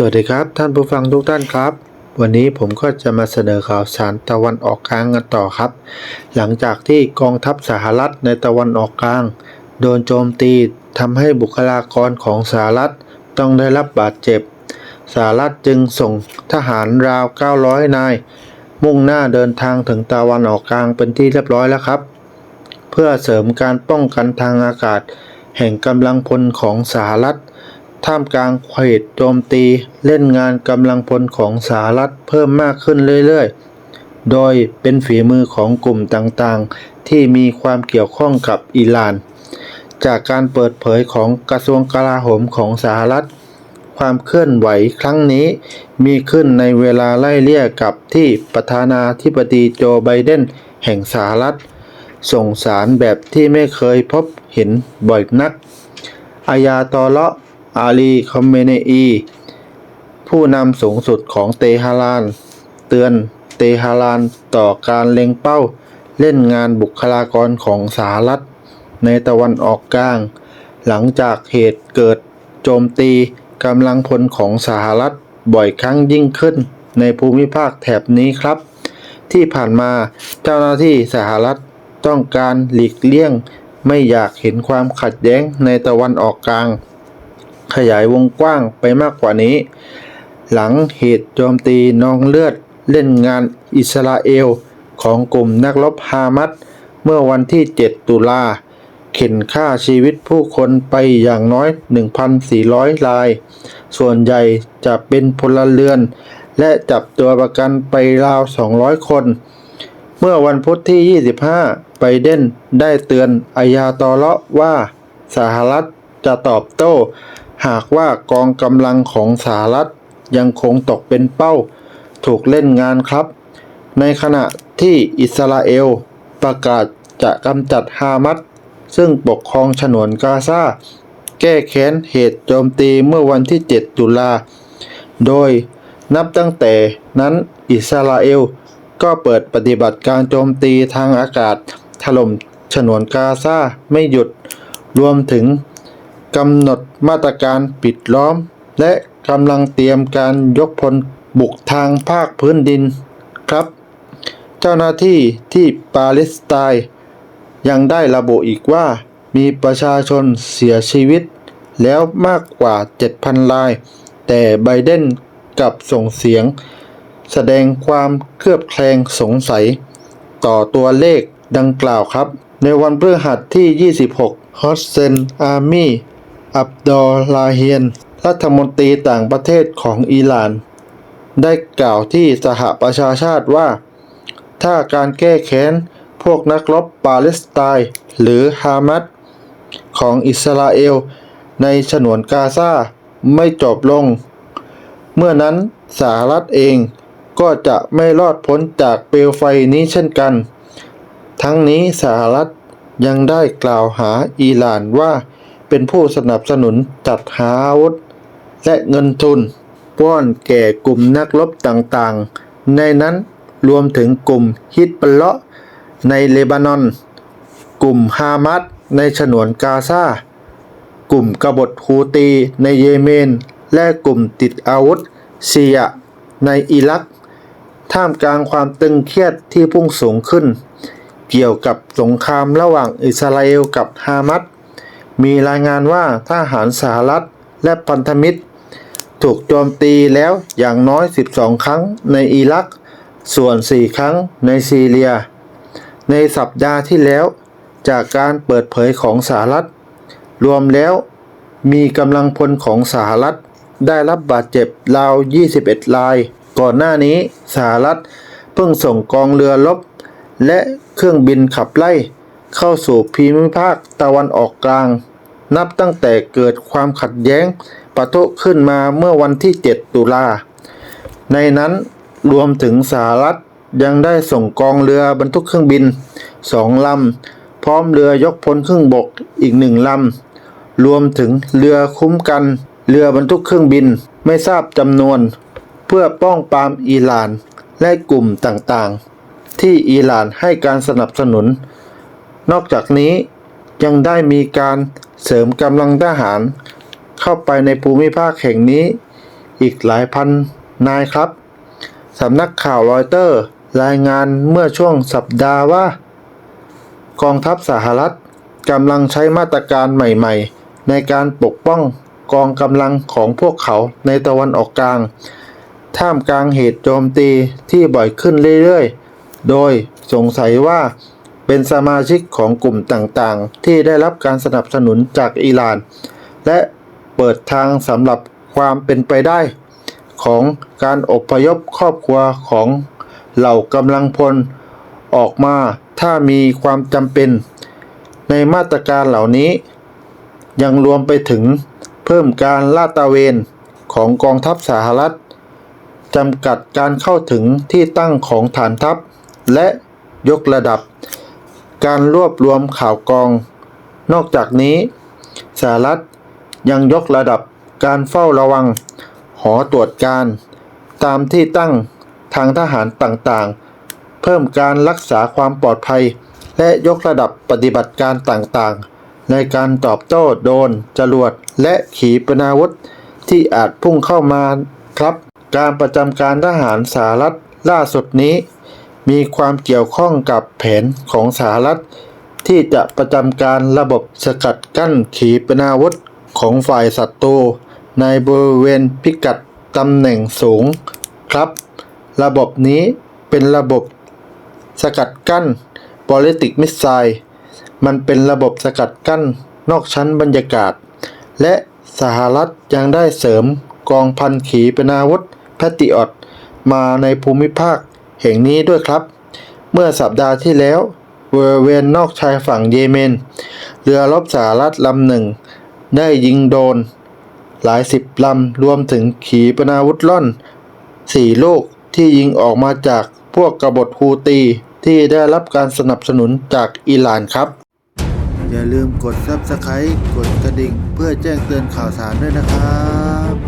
สวัสดีครับ ท่านผู้ฟังทุกท่านครับ วันนี้ผมก็จะมาเสนอข่าวสารตะวันออกกลางกันต่อครับ หลังจากที่กองทัพสหรัฐในตะวันออกกลาง โดนโจมตีทำให้บุคลากรของสหรัฐต้องได้รับบาดเจ็บสหรัฐจึงส่งทหารราว 900 นาย มุ่งหน้าเดินทางถึงตะวันออกกลางเป็นที่เรียบร้อยแล้วครับ เพื่อเสริมการป้องกันทางอากาศ แห่งกำลังพลของสหรัฐ ท่ามกลางเหตุโจมตีเล่นงานกำลังพลของสหรัฐเพิ่มมากขึ้นเรื่อยๆ โดยเป็นฝีมือของกลุ่มต่างๆ ที่มีความเกี่ยวข้องกับอิหร่าน จากการเปิดเผยของกระทรวงกลาโหมของสหรัฐ ความเคลื่อนไหวครั้งนี้มีขึ้นในเวลาไล่เลี่ยกับที่ประธานาธิบดีโจไบเดนแห่งสหรัฐ ส่งสารแบบที่ไม่เคยพบเห็นบ่อยนัก อายาตอเลาะ อาลีคอมเมเนอี ผู้นำสูงสุดของเตหะราน เตือนเตหะรานต่อการเล็งเป้า เล่นงานบุคลากรของสหรัฐ ในตะวันออกกลาง หลังจากเหตุเกิดโจมตีกำลังพลของสหรัฐบ่อยครั้งยิ่งขึ้นในภูมิภาคแถบนี้ครับ ที่ผ่านมาเจ้าหน้าที่สหรัฐต้องการหลีกเลี่ยง ไม่อยากเห็นความขัดแย้งในตะวันออกกลาง ขยายวงกว้างไปมากกว่านี้ หลังเหตุโจมตีนองเลือดเล่นงานอิสราเอลของกลุ่มนักรบฮามัสเมื่อวันที่ 7 ตุลาเข็นฆ่าชีวิตผู้คนไปอย่างน้อย 1,400 ราย ส่วนใหญ่จะเป็นพลเรือน และจับตัวประกันไปราว 200 คน เมื่อวันพุธที่ 25 ไบเดนได้เตือนอายาตอเลาะว่าสหรัฐจะตอบโต้ หากว่ากองกำลังของสหรัฐยังคงตกเป็นเป้า ถูกเล่นงานครับ ในขณะที่อิสราเอลประกาศจะกำจัดฮามัสซึ่งปกครองฉนวนกาซาแก้แค้นเหตุโจมตีเมื่อวันที่ 7 ตุลา โดยนับตั้งแต่นั้นอิสราเอลก็เปิดปฏิบัติการโจมตีทางอากาศถล่มฉนวนกาซาไม่หยุด รวมถึง กำหนดมาตรการปิดล้อม และกำลังเตรียมการยกพลบุกทางภาคพื้นดินครับ เจ้าหน้าที่ที่ปาเลสไตน์ยังได้ระบุอีกว่า มีประชาชนเสียชีวิต แล้วมากกว่า 7,000ราย แต่ไบเดนกับส่งเสียง แสดงความเคลือบแคลงสงสัย ต่อตัวเลขดังกล่าวครับ ในวันพฤหัสที่ 26ฮอสเซนอาร์มี อับดอลลาเฮียน รัฐมนตรีต่างประเทศของอิหร่าน ได้กล่าวที่สหประชาชาติว่า ถ้าการแก้แค้น พวกนักรบปาเลสไตน์หรือฮามัสของอิสราเอล ในฉนวนกาซาไม่จบลง เมื่อนั้นสหรัฐเองก็จะไม่รอดพ้นจากเปลวไฟนี้เช่นกัน ทั้งนี้สหรัฐยังได้กล่าวหาอิหร่านว่า เป็นผู้สนับสนุนจัดหาอาวุธและเงินทุนป้อนแก่กลุ่มนักรบต่างๆ ในนั้นรวมถึงกลุ่มฮิตบลเลาะในเลบานอน กลุ่มฮามัสในฉนวนกาซา กลุ่มกบฏฮูตีในเยเมน และกลุ่มติดอาวุธซียะในอิรัก ท่ามกลางความตึงเครียดที่พุ่งสูงขึ้น เกี่ยวกับสงครามระหว่างอิสราเอลกับฮามัส มีรายงานว่าทหารสหรัฐและพันธมิตร ถูกโจมตีแล้วอย่างน้อย 12 ครั้งในอิรัก ส่วน 4 ครั้งในซีเรีย ในสัปดาห์ที่แล้ว จากการเปิดเผยของสหรัฐ รวมแล้วมีกำลังพลของสหรัฐได้รับบาดเจ็บราว 21 ราย ก่อนหน้านี้สหรัฐเพิ่งส่งกองเรือรบและเครื่องบินขับไล่ เข้าสู่ภูมิภาคตะวันออกกลาง นับตั้งแต่เกิดความขัดแย้งปะทุขึ้นมาเมื่อวันที่ 7 ตุลา ในนั้นรวมถึงสหรัฐยังได้ส่งกองเรือบรรทุกเครื่องบินสองลำ พร้อมเรือยกพลครึ่งบกอีกหนึ่งลำ รวมถึงเรือคุ้มกัน เรือบรรทุกเครื่องบินไม่ทราบจำนวน เพื่อป้องปรามอิหร่านและกลุ่มต่างๆ ที่อิหร่านให้การสนับสนุน นอกจากนี้ยังได้มีการเสริมกำลังทหาร เข้าไปในภูมิภาคแห่งนี้ อีกหลายพันนายครับ สำนักข่าวรอยเตอร์รายงานเมื่อช่วงสัปดาห์ว่า กองทัพสหรัฐกำลังใช้มาตรการใหม่ๆ ในการปกป้องกองกำลังของพวกเขาในตะวันออกกลาง ท่ามกลางเหตุโจมตีที่บ่อยขึ้นเรื่อยๆ โดยสงสัยว่า เป็นสมาชิกของกลุ่มต่างๆ ที่ได้รับการสนับสนุนจากอิหร่าน และเปิดทางสำหรับความเป็นไปได้ ของการอพยพครอบครัวของเหล่ากำลังพลออกมาถ้ามีความจำเป็น ในมาตรการเหล่านี้ ยังรวมไปถึงเพิ่มการลาดตระเวนของกองทัพสหรัฐจำกัดการเข้าถึงที่ตั้งของฐานทัพ และยกระดับ การรวบรวมข่าวกรอง นอกจากนี้สหรัฐยังยกระดับการเฝ้าระวัง หอตรวจการ ตามที่ตั้งทางทหารต่างๆ เพิ่มการรักษาความปลอดภัย และยกระดับปฏิบัติการต่างๆ ในการตอบโต้โดนจรวดและขีปนาวุธ ที่อาจพุ่งเข้ามาครับ การประจำการทหารสหรัฐล่าสุดนี้ มีความเกี่ยวข้องกับแผนของสหรัฐ ที่จะประจำการระบบสกัดกั้นขีปนาวุธของฝ่ายศัตรูในบริเวณพิกัดตำแหน่งสูงครับ ระบบนี้เป็นระบบสกัดกั้น Ballistic Missile มันเป็นระบบสกัดกั้นนอกชั้นบรรยากาศ และสหรัฐยังได้เสริมกองพันขีปนาวุธแพตติออตมาในภูมิภาค แห่งนี้ด้วยครับ เมื่อสัปดาห์ที่แล้วบริเวณนอกชายฝั่งเยเมน เรือรบสหรัฐลำหนึ่ง ได้ยิงโดน หลายสิบลำรวมถึงขีปนาวุธล่อนสี่ลูกที่ยิงออกมาจากพวกกบฏฮูตีที่ได้รับการสนับสนุนจากอิหร่านครับ อย่าลืมกด Subscribe กดกระดิ่ง เพื่อแจ้งเตือนข่าวสารด้วยนะครับ